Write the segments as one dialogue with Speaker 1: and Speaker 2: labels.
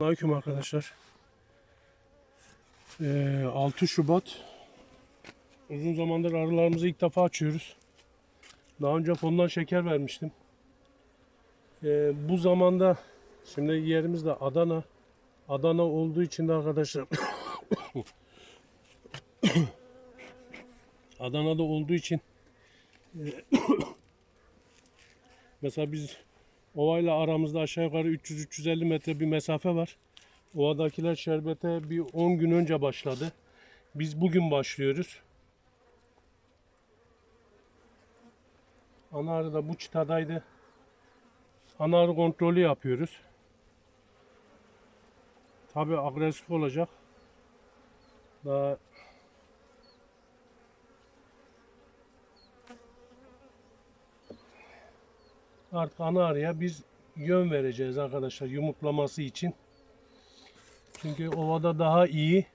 Speaker 1: Aleyküm arkadaşlar. Ee, 6 Şubat. Uzun zamandır arılarımızı ilk defa açıyoruz. Daha önce fondan şeker vermiştim. Ee, bu zamanda şimdi yerimiz de Adana. Adana olduğu için de arkadaşlar Adana'da olduğu için e, mesela biz Ovayla aramızda aşağı yukarı 300-350 metre bir mesafe var. Ovadakiler şerbete bir 10 gün önce başladı. Biz bugün başlıyoruz. Ana arı da bu çıtadaydı. Ana arı kontrolü yapıyoruz. Tabi agresif olacak. Daha artık ana arıya biz yön vereceğiz arkadaşlar yumurtlaması için. Çünkü ovada daha iyi.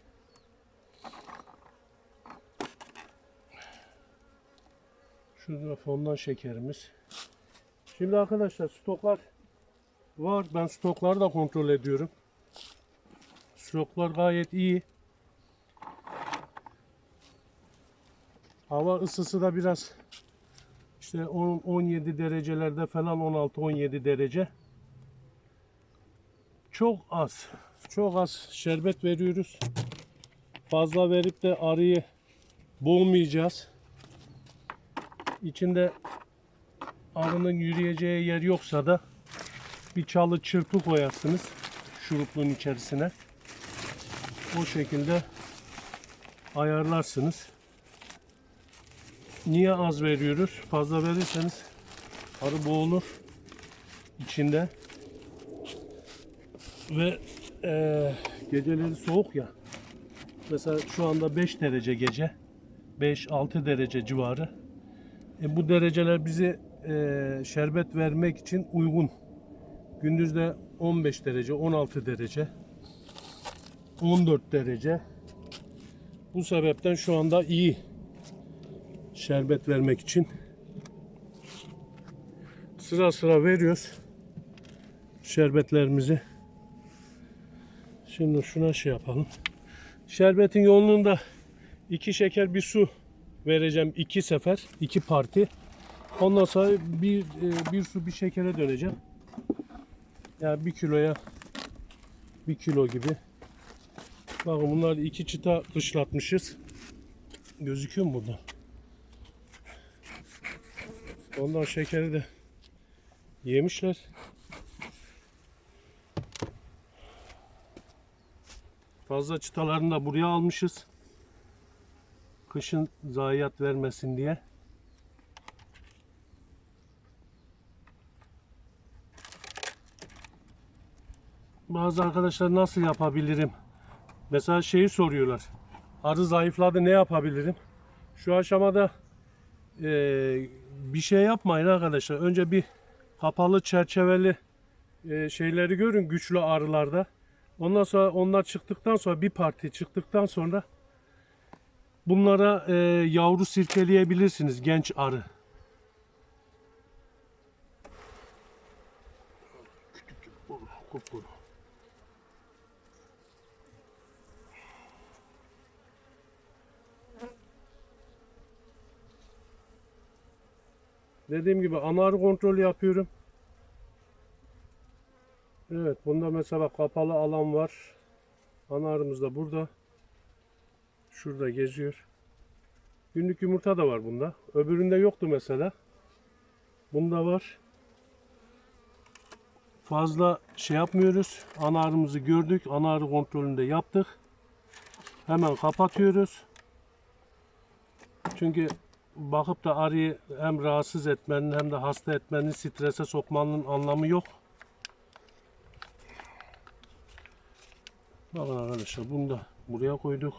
Speaker 1: Şurada fondan şekerimiz. Şimdi arkadaşlar stoklar var. Ben stokları da kontrol ediyorum. Stoklar gayet iyi. Hava ısısı da biraz işte 10 17 derecelerde falan 16-17 derece. Çok az. Çok az şerbet veriyoruz. Fazla verip de arıyı boğmayacağız. İçinde arının yürüyeceği yer yoksa da bir çalı çırpı koyarsınız şuruplun içerisine. O şekilde ayarlarsınız. Niye az veriyoruz? Fazla verirseniz arı boğulur içinde. Ve eee, geceleri soğuk ya. Mesela şu anda 5 derece gece. 5-6 derece civarı. E, bu dereceler bizi eee, şerbet vermek için uygun. Gündüzde 15 derece, 16 derece, 14 derece. Bu sebepten şu anda iyi şerbet vermek için sıra sıra veriyoruz şerbetlerimizi. Şimdi şuna şey yapalım. Şerbetin yoğunluğunda iki şeker bir su vereceğim iki sefer iki parti. Ondan sonra bir e, bir su bir şekere döneceğim. Yani bir kiloya bir kilo gibi. Bakın bunlar iki çıta kışlatmışız. Gözüküyor mu burada? Ondan şekeri de yemişler. Fazla çıtalarını da buraya almışız. Kışın zayiat vermesin diye. Bazı arkadaşlar nasıl yapabilirim? Mesela şeyi soruyorlar. Arı zayıfladı ne yapabilirim? Şu aşamada eee, bir şey yapmayın arkadaşlar. Önce bir kapalı çerçeveli eee, şeyleri görün güçlü arılarda. Ondan sonra onlar çıktıktan sonra bir parti çıktıktan sonra bunlara eee, yavru sirkeleyebilirsiniz genç arı. Küçük, kupkuru. Dediğim gibi ana arı kontrolü yapıyorum. Evet bunda mesela kapalı alan var. Ana arımız da burada. Şurada geziyor. Günlük yumurta da var bunda. Öbüründe yoktu mesela. Bunda var. Fazla şey yapmıyoruz. Ana arımızı gördük. Ana arı kontrolünü de yaptık. Hemen kapatıyoruz. Çünkü bakıp da arıyı hem rahatsız etmenin hem de hasta etmenin, strese sokmanın anlamı yok. Bakın arkadaşlar bunu da buraya koyduk.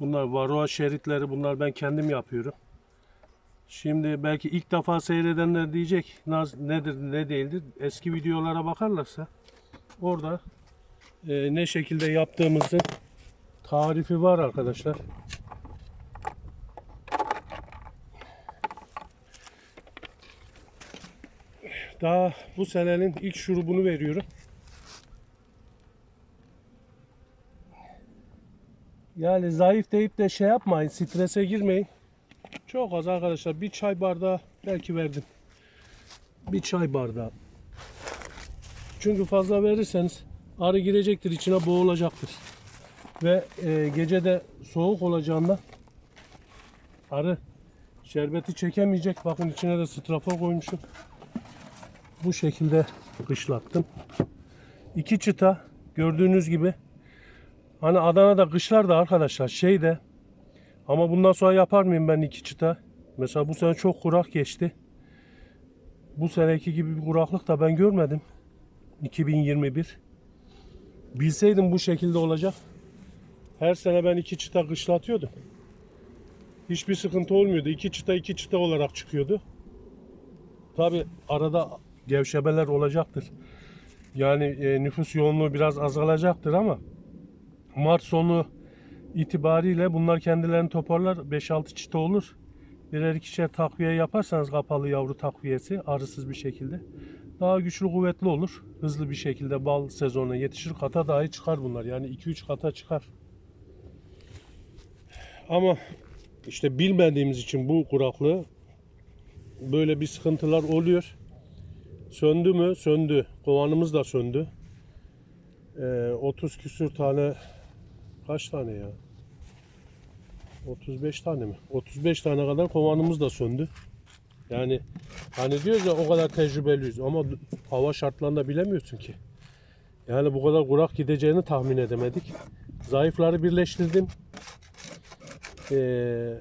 Speaker 1: Bunlar varoa şeritleri. Bunlar ben kendim yapıyorum. Şimdi belki ilk defa seyredenler diyecek "Naz- nedir ne değildir. Eski videolara bakarlarsa orada e, ne şekilde yaptığımızın tarifi var arkadaşlar. Daha bu senenin ilk şurubunu veriyorum. Yani zayıf deyip de şey yapmayın, strese girmeyin. Çok az arkadaşlar. Bir çay bardağı belki verdim. Bir çay bardağı. Çünkü fazla verirseniz arı girecektir, içine boğulacaktır. Ve e, gece de soğuk olacağından arı şerbeti çekemeyecek. Bakın içine de strafor koymuşum. Bu şekilde kışlattım. İki çıta gördüğünüz gibi. Hani Adana'da kışlar da arkadaşlar şeyde ama bundan sonra yapar mıyım ben iki çıta? Mesela bu sene çok kurak geçti. Bu seneki gibi bir kuraklık da ben görmedim. 2021. Bilseydim bu şekilde olacak. Her sene ben iki çıta kışlatıyordum. Hiçbir sıkıntı olmuyordu. İki çıta iki çıta olarak çıkıyordu. Tabi arada gevşemeler olacaktır. Yani e, nüfus yoğunluğu biraz azalacaktır ama Mart sonu itibariyle bunlar kendilerini toparlar. 5-6 çıta olur. Birer ikişer takviye yaparsanız kapalı yavru takviyesi arısız bir şekilde daha güçlü kuvvetli olur. Hızlı bir şekilde bal sezonuna yetişir. Kata dahi çıkar bunlar. Yani 2-3 kata çıkar. Ama işte bilmediğimiz için bu kuraklığı böyle bir sıkıntılar oluyor. Söndü mü? Söndü. Kovanımız da söndü. Ee, 30 küsür tane kaç tane ya? 35 tane mi? 35 tane kadar kovanımız da söndü. Yani hani diyoruz ya o kadar tecrübeliyiz ama hava şartlarında bilemiyorsun ki. Yani bu kadar kurak gideceğini tahmin edemedik. Zayıfları birleştirdim. Ee,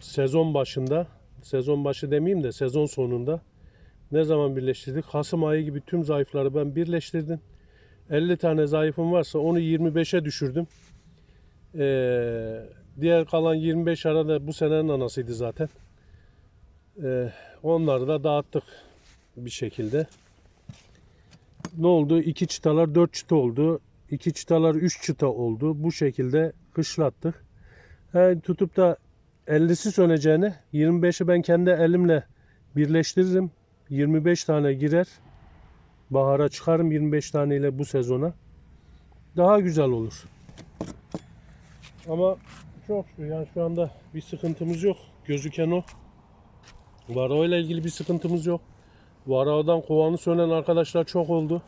Speaker 1: sezon başında, sezon başı demeyeyim de sezon sonunda ne zaman birleştirdik? Kasım ayı gibi tüm zayıfları ben birleştirdim. 50 tane zayıfım varsa onu 25'e düşürdüm. Ee, diğer kalan 25 arada bu senenin anasıydı zaten. Ee, onları da dağıttık bir şekilde. Ne oldu? 2 çıtalar 4 çıta oldu. 2 çıtalar 3 çıta oldu. Bu şekilde kışlattık. He, tutup da 50'si söneceğine 25'i ben kendi elimle birleştiririm. 25 tane girer. Bahara çıkarım 25 tane ile bu sezona. Daha güzel olur. Ama çok şükür yani şu anda bir sıkıntımız yok. Gözüken o. Varao ile ilgili bir sıkıntımız yok. Varao'dan kovanı sönen arkadaşlar çok oldu.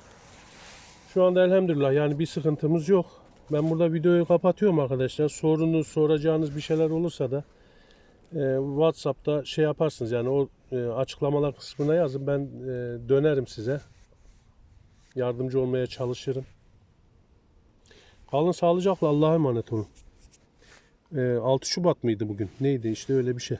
Speaker 1: Şu anda elhamdülillah yani bir sıkıntımız yok. Ben burada videoyu kapatıyorum arkadaşlar. Sorunuz, soracağınız bir şeyler olursa da e, WhatsApp'ta şey yaparsınız yani o e, açıklamalar kısmına yazın. Ben e, dönerim size. Yardımcı olmaya çalışırım. Kalın sağlıcakla Allah'a emanet olun. E, 6 Şubat mıydı bugün? Neydi işte öyle bir şey.